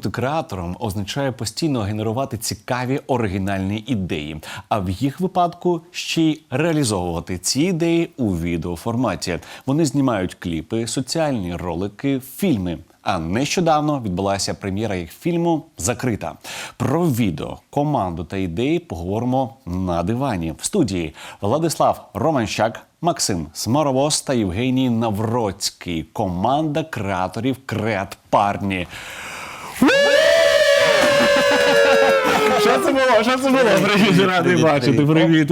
Бути креатором означає постійно генерувати цікаві оригінальні ідеї, а в їх випадку ще й реалізовувати ці ідеї у відеоформаті. Вони знімають кліпи, соціальні ролики, фільми. А нещодавно відбулася прем'єра їх фільму Закрита. Про відео, команду та ідеї поговоримо на дивані в студії. Владислав Романщак, Максим Смаровоз та Євгеній Навроцький. Команда креаторів Креат Парні. Що це було? Що це було? Привіт, радий бачити. Привіт.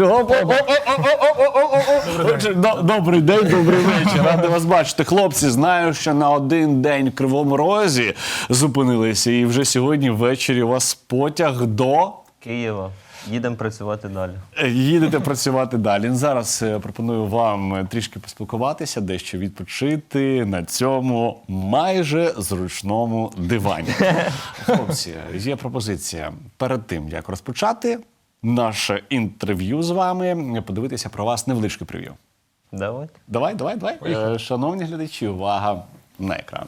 Добрий день, добрий вечір. Радий вас бачити. Хлопці, знаю, що на один день в Кривому Розі зупинилися, і вже сьогодні ввечері у вас потяг до. Києва. Їдемо працювати далі. Їдете працювати далі. Зараз е, пропоную вам е, трішки поспілкуватися, дещо відпочити на цьому майже зручному дивані. Хлопці, є пропозиція перед тим, як розпочати наше інтерв'ю з вами, подивитися про вас невеличке прев'ю. Давай, давай, давай. Е, Шановні глядачі, увага на екран.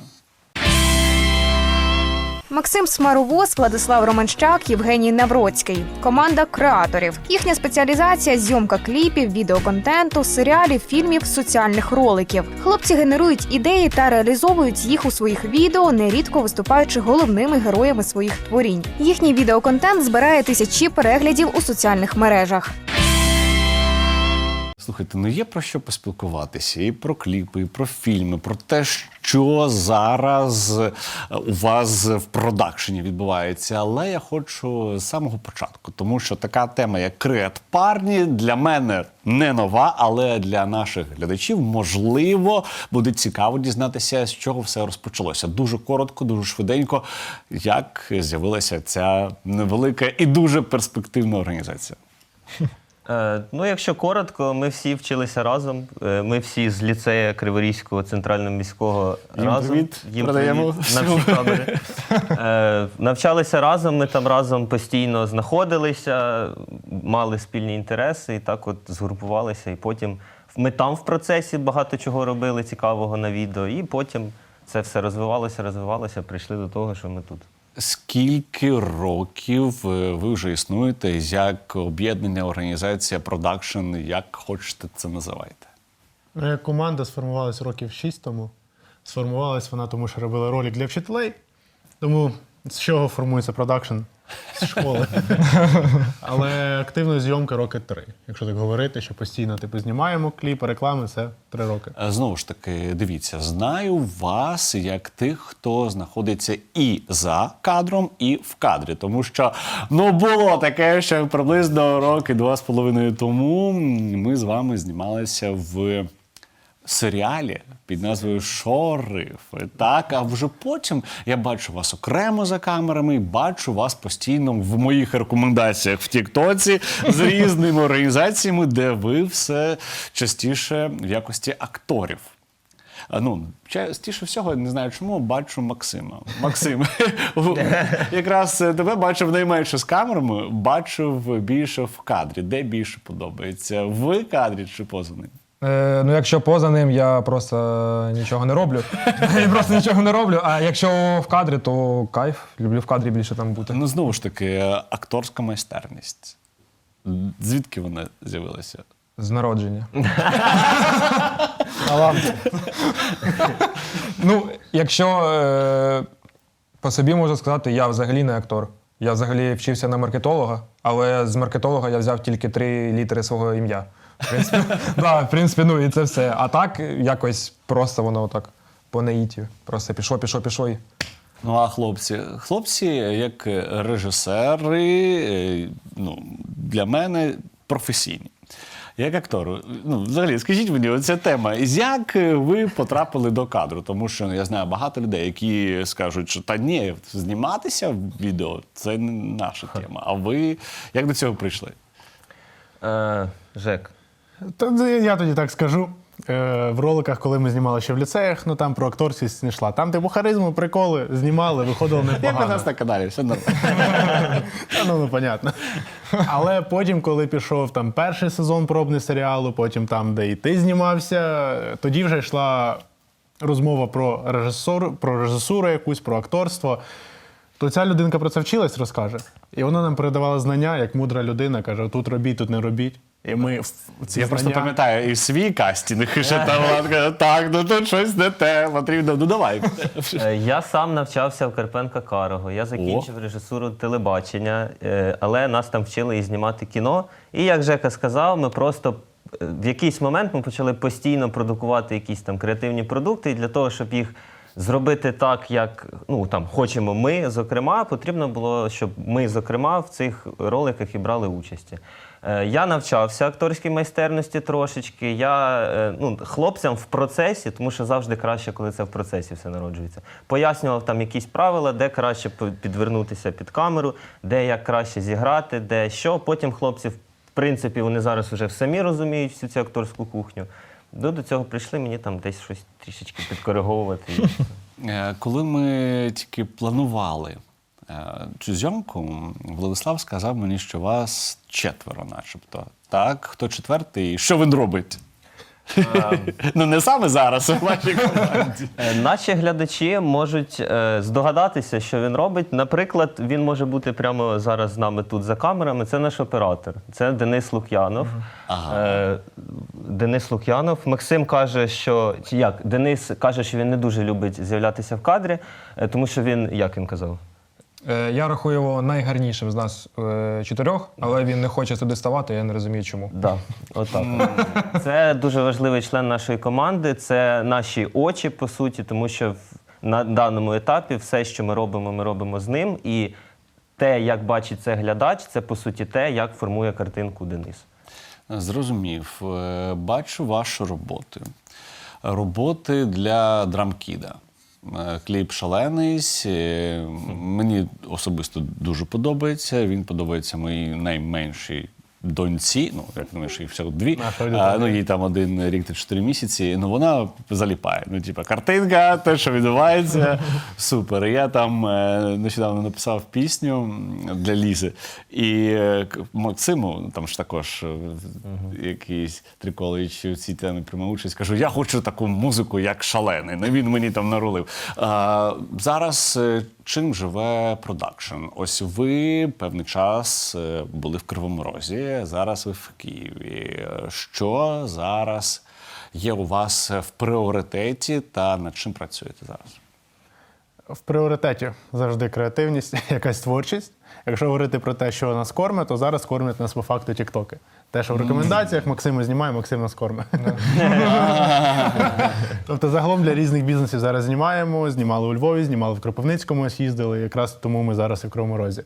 Максим Смаровоз, Владислав Романщак, Євгеній Навроцький. Команда креаторів. Їхня спеціалізація зйомка кліпів, відеоконтенту, серіалів, фільмів, соціальних роликів. Хлопці генерують ідеї та реалізовують їх у своїх відео, нерідко виступаючи головними героями своїх творінь. Їхній відеоконтент збирає тисячі переглядів у соціальних мережах. Слухайте, ну є про що поспілкуватися і про кліпи, і про фільми, про те, що зараз е, у вас в продакшені відбувається. Але я хочу з самого початку, тому що така тема, як креат парні, для мене не нова, але для наших глядачів можливо буде цікаво дізнатися, з чого все розпочалося. Дуже коротко, дуже швиденько, як з'явилася ця невелика і дуже перспективна організація. Е, ну, якщо коротко, ми всі вчилися разом. Е, Ми всі з ліцею Криворізького центрального міського Їм разом. привіт, передаємо привіт на всі камери. Е, навчалися разом, ми там разом постійно знаходилися, мали спільні інтереси, і так от згрупувалися. І потім ми там в процесі багато чого робили цікавого на відео, і потім це все розвивалося, розвивалося, прийшли до того, що ми тут. Скільки років е, ви вже існуєте як об'єднання, організація, продакшн, як хочете це називаєте? Ну, команда сформувалась років 6 тому. Сформувалась вона, тому що робила ролик для вчителей. Тому з чого формується продакшн? З школи. Але активної зйомки роки три. Якщо так говорити, що постійно типу, знімаємо кліпи, реклами, це три роки. Е, Знову ж таки, дивіться, знаю вас як тих, хто знаходиться і за кадром, і в кадрі. Тому що ну було таке, що приблизно роки два з половиною тому ми з вами знімалися в. Серіалі під назвою Шориф. Так, а вже потім я бачу вас окремо за камерами і бачу вас постійно в моїх рекомендаціях в Тіктоці з різними організаціями, де ви все частіше в якості акторів. Ну, частіше всього, не знаю чому, бачу Максима. Максим, якраз тебе бачив найменше з камерами, бачив більше в кадрі. Де більше подобається? В кадрі чи поза ним? Е, ну, якщо поза ним, я просто нічого не роблю. я просто нічого не роблю. А якщо в кадрі, то кайф. Люблю в кадрі більше там бути. Ну, знову ж таки, акторська майстерність. Звідки вона з'явилася? З народження. ну, якщо е, по собі можу сказати, я взагалі не актор. Я взагалі вчився на маркетолога, але з маркетолога я взяв тільки три літери свого ім'я. В принципі, да, в принципі, ну і це все. А так якось просто воно так по наїті. Просто пішло, пішло, пішло. І... Ну, а хлопці, хлопці, як режисери, е, ну, для мене професійні. Як актору, ну взагалі, скажіть мені, оця тема, як ви потрапили до кадру? Тому що я знаю багато людей, які скажуть, що та ні, зніматися в відео це не наша тема. А ви як до цього прийшли? Е, Жек, Та я тоді так скажу. Е, В роликах, коли ми знімали ще в ліцеях, ну там про акторськість не йшла. Там, типу, харизму, приколи знімали, виходило Як у нас на каналі, все нормально. Та, ну, ну, понятно. Але потім, коли пішов там перший сезон пробний серіалу, потім там, де і ти знімався, тоді вже йшла розмова про режисур, про режисуру якусь, про акторство. То ця людинка про це вчилась, розкаже. І вона нам передавала знання, як мудра людина, каже: тут робіть, тут не робіть. І ми в ці Я просто знання- пам'ятаю і в свій кастинг, і ще там вона така, так, ну тут щось не те, потрібно, ну давай. Е, Я сам навчався в Карпенка Карого. Я закінчив режисуру телебачення, е, але нас там вчили і знімати кіно. І як Жека сказав, ми просто е, в якийсь момент ми почали постійно продукувати якісь там креативні продукти. І для того, щоб їх зробити так, як ну там хочемо ми, зокрема, потрібно було, щоб ми, зокрема, в цих роликах і брали участі. Е, Я навчався акторській майстерності трошечки. Я е, ну, хлопцям в процесі, тому що завжди краще, коли це в процесі все народжується. Пояснював там якісь правила, де краще підвернутися під камеру, де як краще зіграти, де що. Потім хлопці, в принципі, вони зараз вже самі розуміють всю цю акторську кухню. Ну, до цього прийшли мені там десь щось трішечки підкориговувати. Е, Коли ми тільки планували е, цю зйомку, Владислав сказав мені, що вас четверо, начебто. Так, хто четвертий? Що він робить? Ну, не саме зараз, а в вашій команді. Е, Наші глядачі можуть е, здогадатися, що він робить. Наприклад, він може бути прямо зараз з нами тут за камерами. Це наш оператор, це Денис Лук'янов. Е, Денис Лук'янов. Максим каже, що чи як Денис каже, що він не дуже любить з'являтися в кадрі, е, тому що він, як він казав, Я рахую його найгарнішим з нас е, чотирьох, але він не хоче сюди ставати, я не розумію чому. Да, отак. Це дуже важливий член нашої команди. Це наші очі, по суті, тому що в- на даному етапі все, що ми робимо, ми робимо з ним. І те, як бачить це глядач, це по суті те, як формує картинку Денис. Зрозумів. Е, Бачу ваші роботи. Роботи для драмкіда. Е, Кліп шалений. е, Мені особисто дуже подобається. Він подобається моїй найменшій доньці. Ну, як думаєш, їх всього дві. А, ну, їй там один рік та чотири місяці. Ну, вона заліпає. Ну, типа, картинка, те, що відбувається. Супер. І Я там е, нещодавно написав пісню для Лізи. І е, Максиму, там ж також е, якийсь Триколович в цій темі приймав участь, кажу, я хочу таку музику, як шалений. Ну він мені там нарулив. А, зараз чим живе продакшн? Ось ви певний час були в Кривому Розі, зараз ви в Києві. Що зараз є у вас в пріоритеті та над чим працюєте зараз? В пріоритеті завжди креативність, якась творчість. Якщо говорити про те, що нас кормить, то зараз кормять нас по факту тіктоки. Те, що в рекомендаціях Максима знімає, Максим нас кормить. тобто, загалом для різних бізнесів зараз знімаємо. Знімали у Львові, знімали в Кропивницькому, ось їздили. Якраз тому ми зараз і в Кривому Розі.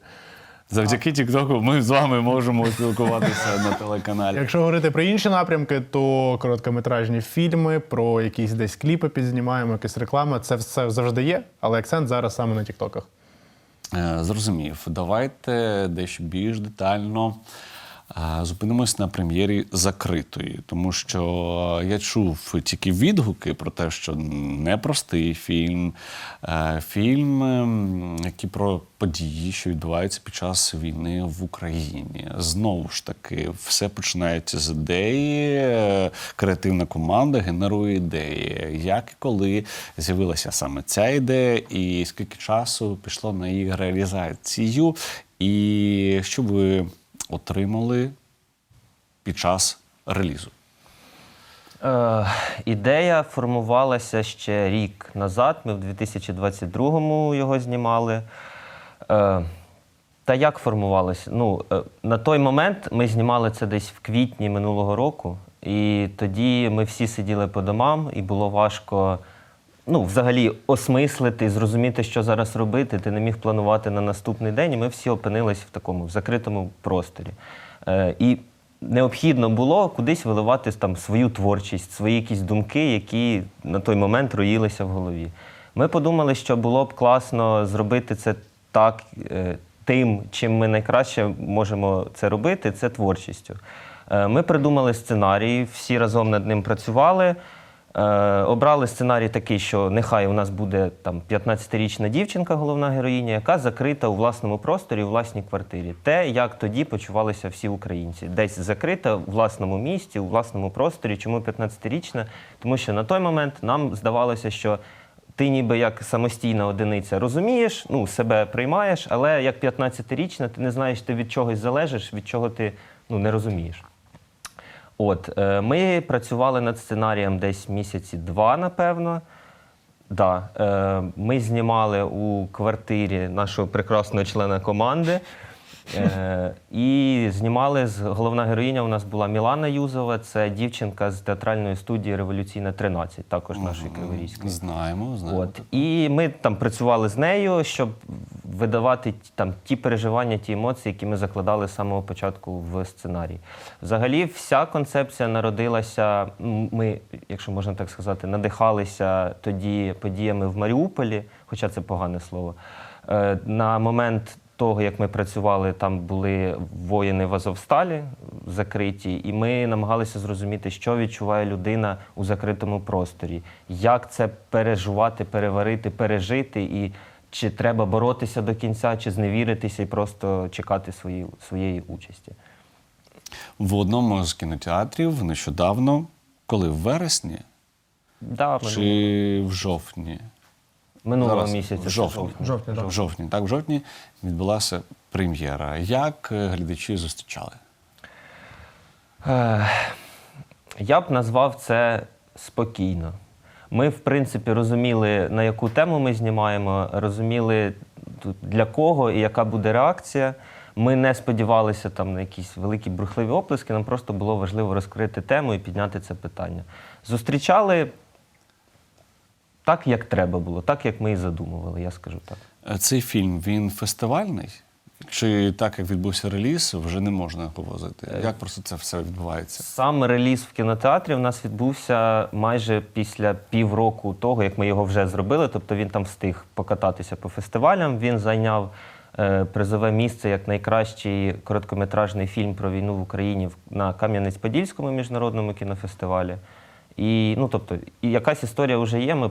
Завдяки Тіктоку ми з вами можемо спілкуватися на телеканалі. Якщо говорити про інші напрямки, то короткометражні фільми, про якісь десь кліпи підзнімаємо, якісь реклами. Це все завжди є, але акцент зараз саме на тіктоках. Е, Зрозумів. Давайте дещо більш детально зупинимось на прем'єрі закритої, тому що я чув тільки відгуки про те, що непростий фільм, е, фільм, ем, який про події, що відбуваються під час війни в Україні. Знову ж таки, все починається з ідеї. е, Креативна команда генерує ідеї. Як і коли з'явилася саме ця ідея, і скільки часу пішло на її реалізацію, і що ви отримали під час релізу? Е, ідея формувалася ще рік назад. Ми в 2022-му його знімали. Е, та як формувалося? Ну, е, на той момент ми знімали це десь в квітні минулого року, і тоді ми всі сиділи по домам, і було важко ну, взагалі осмислити, зрозуміти, що зараз робити. Ти не міг планувати на наступний день, і ми всі опинились в такому в закритому просторі. Е, і необхідно було кудись виливати там свою творчість, свої якісь думки, які на той момент роїлися в голові. Ми подумали, що було б класно зробити це так, е, тим, чим ми найкраще можемо це робити, це творчістю. Е, Ми придумали сценарій, всі разом над ним працювали. Е, обрали сценарій такий, що нехай у нас буде там 15-річна дівчинка, головна героїня, яка закрита у власному просторі, у власній квартирі. Те, як тоді почувалися всі українці, десь закрита у власному місті, у власному просторі. Чому 15-річна? Тому що на той момент нам здавалося, що ти ніби як самостійна одиниця розумієш, ну, себе приймаєш, але як 15-річна ти не знаєш, ти від чогось залежиш, від чого ти ну, не розумієш. От, е, ми працювали над сценарієм десь місяці два, напевно. Да, е, ми знімали у квартирі нашого прекрасного члена команди. Е, і знімали з головна героїня у нас була Мілана Юзова. Це дівчинка з театральної студії Революційна 13, також нашої Криворізької. Знаємо, знаємо. От. І ми там працювали з нею, щоб видавати там ті переживання, ті емоції, які ми закладали з самого початку в сценарій. Взагалі, вся концепція народилася. Ми, якщо можна так сказати, надихалися тоді подіями в Маріуполі, хоча це погане слово. Е, На момент того, як ми працювали, там були воїни в Азовсталі закриті, і ми намагалися зрозуміти, що відчуває людина у закритому просторі, як це переживати, переварити, пережити, і чи треба боротися до кінця, чи зневіритися і просто чекати свої, своєї участі. В одному з кінотеатрів нещодавно, коли в вересні Да, чи в жовтні? Минулого Зараз, місяця. В жовтні. Жовтні, так. В жовтні. Так, в жовтні відбулася прем'єра. Як е, глядачі зустрічали? Ех, Я б назвав це спокійно. Ми, в принципі, розуміли, на яку тему ми знімаємо, розуміли для кого і яка буде реакція. Ми не сподівалися там на якісь великі брухливі оплески. Нам просто було важливо розкрити тему і підняти це питання. Зустрічали так, як треба було, так як ми і задумували, я скажу так. Е, Цей фільм він фестивальний? Чи так як відбувся реліз, вже не можна повозити? Е, Як просто це все відбувається? Сам реліз в кінотеатрі в нас відбувся майже після півроку того, як ми його вже зробили. Тобто він там встиг покататися по фестивалям. Він зайняв е, призове місце як найкращий короткометражний фільм про війну в Україні на Кам'янець-Подільському міжнародному кінофестивалі. І ну, тобто, і якась історія вже є. Ми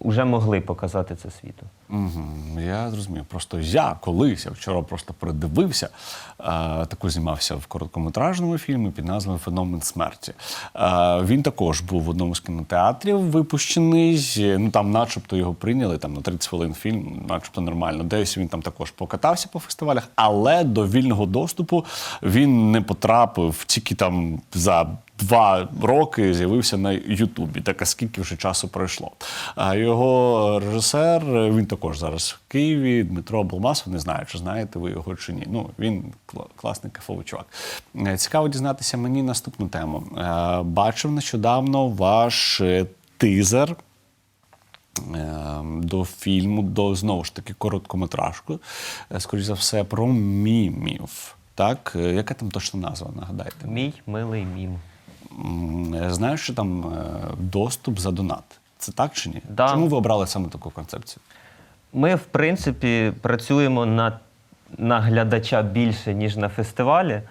вже могли показати це світу. Угу, я зрозумів. Просто я колись, я вчора просто передивився, е, таку знімався в короткометражному фільмі під назвою Феномен смерті. Е, він також був в одному з кінотеатрів випущений. Ну там, начебто, його прийняли там на 30 хвилин фільм, начебто нормально. Десь він там також покатався по фестивалях, але до вільного доступу він не потрапив тільки там за. Два роки з'явився на Ютубі. Так а скільки вже часу пройшло. А його режисер, він також зараз в Києві. Дмитро Балмасов, не знаю, чи знаєте ви його чи ні. Ну він кла- класний кайфовий чувак. Е, Цікаво дізнатися мені наступну тему. Е, Бачив нещодавно ваш е, тизер. До фільму, до знову ж таки короткометражку, скоріш за все, про мімів. Так, яка там точна назва? Нагадайте. Мій милий мім. Знаю, що там е, доступ за донат. Це так чи ні? Да. Чому ви обрали саме таку концепцію? Ми, в принципі, працюємо на, на глядача більше, ніж на фестивалі.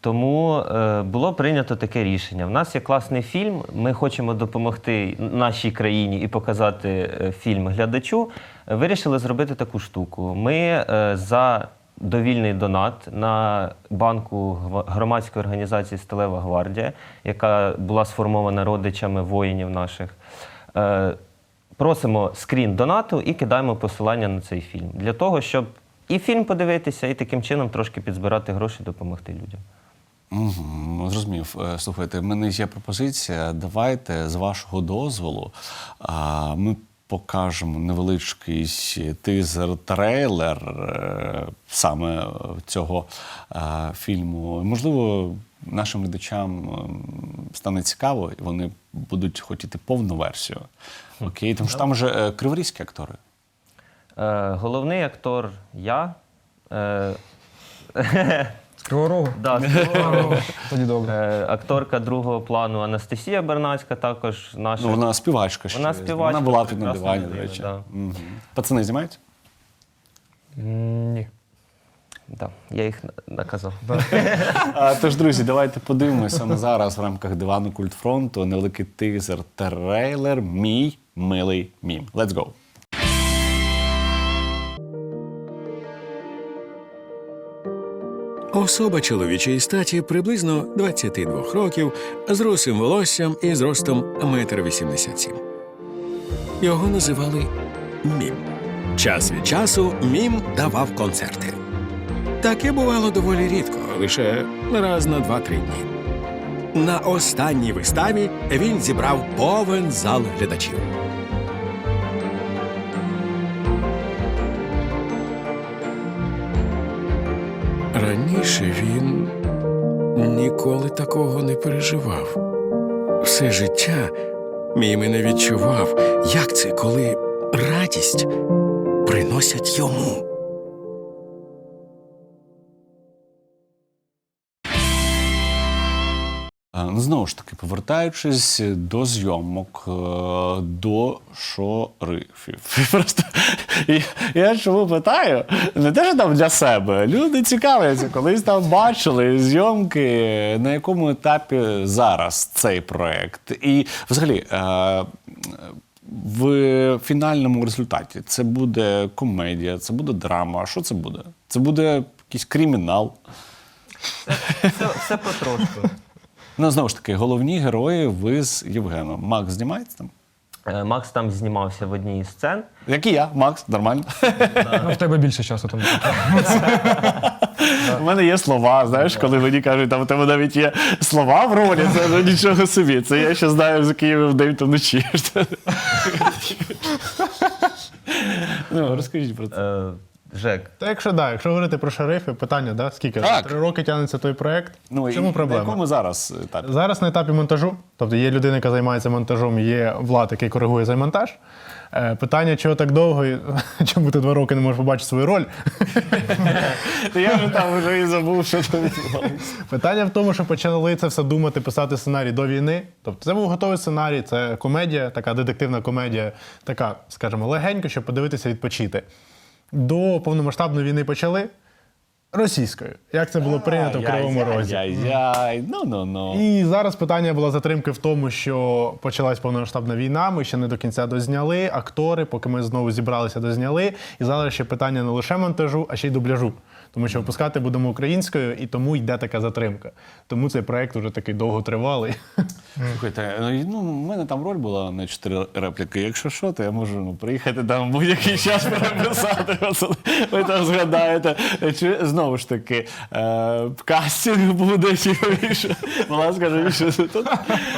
Тому е, було прийнято таке рішення. В нас є класний фільм. Ми хочемо допомогти нашій країні і показати е, фільм глядачу. Вирішили зробити таку штуку. Ми е, за довільний донат на банку громадської організації Сталева гвардія, яка була сформована родичами воїнів наших. е, Просимо скрін донату і кидаємо посилання на цей фільм для того, щоб і фільм подивитися, і таким чином трошки підзбирати гроші, допомогти людям. Угу, зрозумів. Е, Слухайте, в мене є пропозиція. Давайте з вашого дозволу ми покажемо невеличкий тизер-трейлер е, саме цього е, фільму. Можливо, нашим глядачам стане цікаво, і вони будуть хотіти повну версію. Окей, тому що там вже е, криворізькі актори. Головний актор я. З Кривого да, з Тоді добре. Е, акторка другого плану Анастасія Бернацька, також наша. Ну, вона співачка ще. Вона співачка, Вона була під на прекрасна дивані, до людина, речі. да. Мгм. Пацани знімають? М, Ні. Да, я їх на- наказав. А, тож, друзі, давайте подивимося саме зараз в рамках дивану культфронту невеликий тизер трейлер Мій милий мім. Let's go! Особа чоловічої статі приблизно 22 років з русим волоссям і зростом 1,87 м. Його називали Мім. Час від часу Мім давав концерти. Таке бувало доволі рідко, лише раз на 2-3 дні. На останній виставі він зібрав повен зал глядачів. Раніше він ніколи такого не переживав. Все життя мій мене відчував, як це, коли радість приносять йому. Ну, Знову ж таки, повертаючись до зйомок, е, до шорифів. Просто я, я чому питаю? Не те, що там для себе. Люди цікавляться, колись там бачили зйомки, на якому етапі зараз цей проект. І взагалі. е, В фінальному результаті це буде комедія, це буде драма. Що це буде? Це буде якийсь кримінал. Все, все потрошку. Ну, знову ж таки, головні герої ви з Євгеном. Макс знімається там? Е, Макс там знімався в одній із сцен. Як і я, Макс, нормально. Ну, в тебе більше часу тому. У мене є слова, знаєш, коли мені кажуть, там у тебе навіть є слова в ролі, це ну, нічого собі. Це я ще знаю з Києва вдень та вночі. ну, розкажіть про це. Е, Жек, Та якщо да, якщо говорити про шерифи, питання, да, скільки? Так. Три роки тягнеться той проект. Ну, чому і проблема? На якому зараз етапі? Зараз на етапі монтажу, тобто є людина, яка займається монтажом, є влад, який коригує цей монтаж. Е, Питання, чого так довго, і чому ти два роки не можеш побачити свою роль? Та я вже там вже і забув, що там відбувалося. Питання в тому, що почали це все думати, писати сценарій до війни. Тобто це був готовий сценарій, це комедія, така детективна комедія, така, скажімо, легенько, щоб подивитися, відпочити. До повномасштабної війни почали російською. Як це було прийнято в Кривому Розі. Яй-яй, ну ну ну. І зараз питання було затримки в тому, що почалась повномасштабна війна. Ми ще не до кінця дозняли. Актори, поки ми знову зібралися, дозняли. І зараз ще питання не лише монтажу, а ще й дубляжу. Тому що випускати будемо українською, і тому йде така затримка. Тому цей проект вже такий довготривалий. Слухайте, ну, ну, в мене там роль була на чотири репліки. Якщо що, то я можу ну, приїхати там будь-який час переписати. Ви там згадаєте. Знову ж таки, е, кастинг буде цікавіше. Будь ласка, живіше. Тут-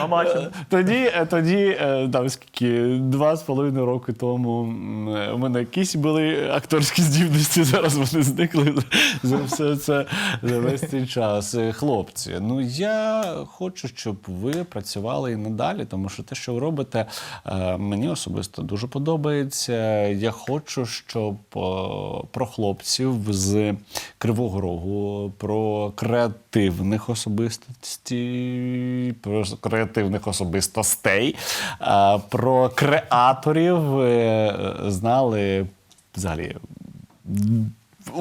побачимо. Тоді, е, тоді е, там скільки, два з половиною роки тому е, у мене якісь були акторські здібності, зараз вони зникли за все це за весь цей час. Е, Хлопці, ну я хочу, щоб ви працювали і надалі, тому що те, що ви робите, е, мені особисто дуже подобається. Я хочу, щоб е, про хлопців з Кривого Рогу, про креативних особистостей, про креативних особистостей, е, про креаторів е, знали взагалі.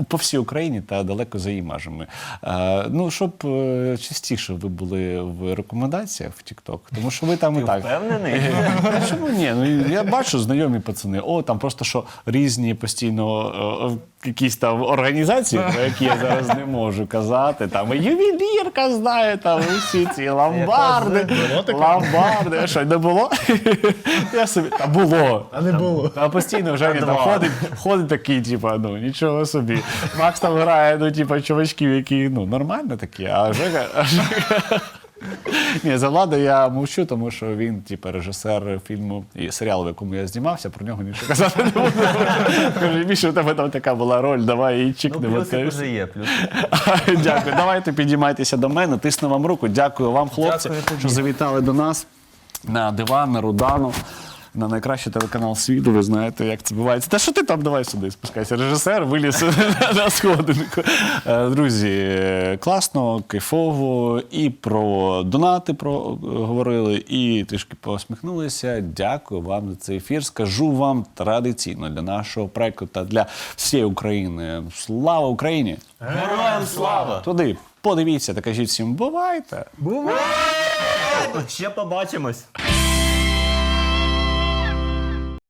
По всій Україні та далеко за її межами. Е, ну, щоб е, частіше ви були в рекомендаціях в TikTok, тому що ви там і так. впевнений? Чому ні? Ну я бачу знайомі пацани. О, там просто що різні постійно е, якісь там організації, про які я зараз не можу казати. Там і ювелірка знає, там і всі ці ломбарди. Ломбарди. А що, не було? Я собі та було. А не було. А постійно вже він там ходить, ходить такий, типа, ну нічого собі. Макс там грає, ну, типа, чувачків, які ну, нормально такі, а Жека. А Жека... Ні, за владу я мовчу, тому що він, типу, режисер фільму і серіалу, в якому я знімався, про нього нічого казати не буду. Кажу, більше у тебе там така була роль, давай її Ну, чікнемо. плюсик вже є, плюсик. Дякую. Давайте підіймайтеся до мене. Тисну вам руку. Дякую вам, хлопці, Дякую тобі. що завітали до нас на диван, на Рудану. На найкращий телеканал світу, ви знаєте, як це бувається. Та що ти там давай сюди спускайся? Режисер виліз на сходинку. Е, Друзі, класно, кайфово. І про донати про е, говорили, і трішки посміхнулися. Дякую вам за цей ефір. Скажу вам традиційно для нашого проекту та для всієї України. Слава Україні! Героям слава! Туди подивіться та кажіть всім бувайте. Ще побачимось.